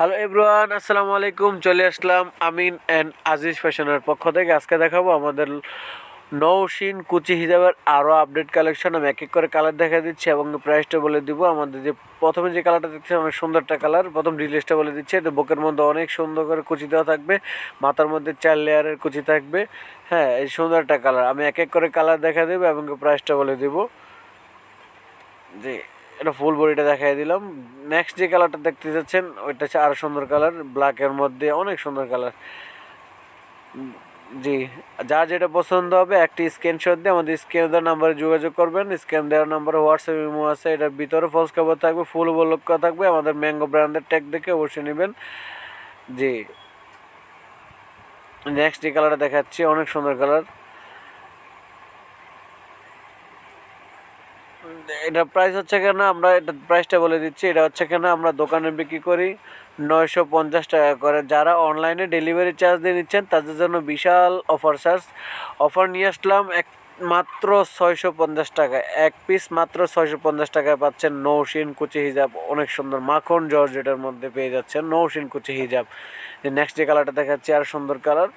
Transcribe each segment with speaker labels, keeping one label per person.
Speaker 1: Hello everyone আসসালামু আলাইকুম চলে আসলাম আমিন অ্যান্ড আজিজ ফ্যাশনের পক্ষ থেকে। আজকে দেখাবো আমাদের নৌশিন কুচি হিসাবের আরও আপডেট কালেকশন আমি এক এক করে কালার দেখা দিচ্ছি এবং প্রাইসটা বলে দিব। আমাদের যে প্রথমে যে কালারটা দেখছি অনেক সুন্দর একটা কালার প্রথম ডিটেলসটা বলে দিচ্ছে। তো বুকের মধ্যে অনেক সুন্দর করে কুচি দেওয়া থাকবে। মাথার মধ্যে চার লেয়ারের কুচি থাকবে। হ্যাঁ এই সুন্দর একটা কালার আমি এক এক করে কালার দেখা দেবো এবং প্রাইসটা বলে দিব। জি। এটা ফুল বডিটা দেখাই দিলাম। নেক্সট যে কালারটা দেখতে যাচ্ছেন, ওইটা হচ্ছে আরও সুন্দর কালার ব্ল্যাকের মধ্যে অনেক সুন্দর কালার জি, যার যেটা পছন্দ হবে, একটি স্ক্রিনশট দিয়ে আমাদের স্ক্রিন দেওয়ার নাম্বারে যোগাযোগ করবেন। স্ক্রিন দেওয়ার নাম্বারে হোয়াটসঅ্যাপ ইমো আছে এটার ভিতরে ফলস খবর থাকবে ফুল উপলক্ষ থাকবে। আমাদের ম্যাঙ্গো ব্র্যান্ডের ট্যাগ দেখে অবশ্যই নেবেন। জি। নেক্সট যে কালারটা দেখাচ্ছি, অনেক সুন্দর কালার এটা প্রাইস হচ্ছে কেন, আমরা এটা প্রাইসটা বলে দিচ্ছি, এটা হচ্ছে কেন, আমরা দোকানে বিক্রি করি নয়শো পঞ্চাশ টাকা করে। যারা অনলাইনে ডেলিভারি চার্জ দিয়ে নিচ্ছেন, তাদের জন্য বিশাল অফার চার্জ অফার নিয়ে আসলাম এক মাত্র ছয়শো পঞ্চাশ টাকা। এক পিস মাত্র ছয়শো পঞ্চাশ টাকায় পাচ্ছেন নৌশিন কুচি হিজাব। অনেক সুন্দর মাখন জর্জেটের মধ্যে পেয়ে যাচ্ছেন, নৌশিন কুচি হিজাব। যে নেক্সট যে কালারটা দেখাচ্ছি, আর সুন্দর কালার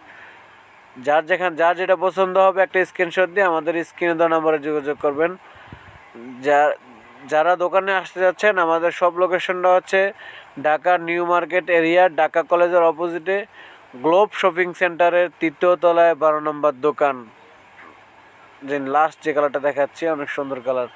Speaker 1: যার যেখানে যার যেটা পছন্দ হবে, একটা স্ক্রিনশট দিয়ে আমাদের স্ক্রিনে দেওয়া নাম্বারে যোগাযোগ করবেন। যারা দোকানে আসতে যাচ্ছেন, আমাদের সব লোকেশনটা হচ্ছে Dhaka new market area, Dhaka কলেজের অপোজিটে গ্লোব শপিং সেন্টারের তৃতীয় তলায় বারো নম্বর দোকান। যে লাস্ট যে কালারটা দেখাচ্ছি, অনেক সুন্দর কালার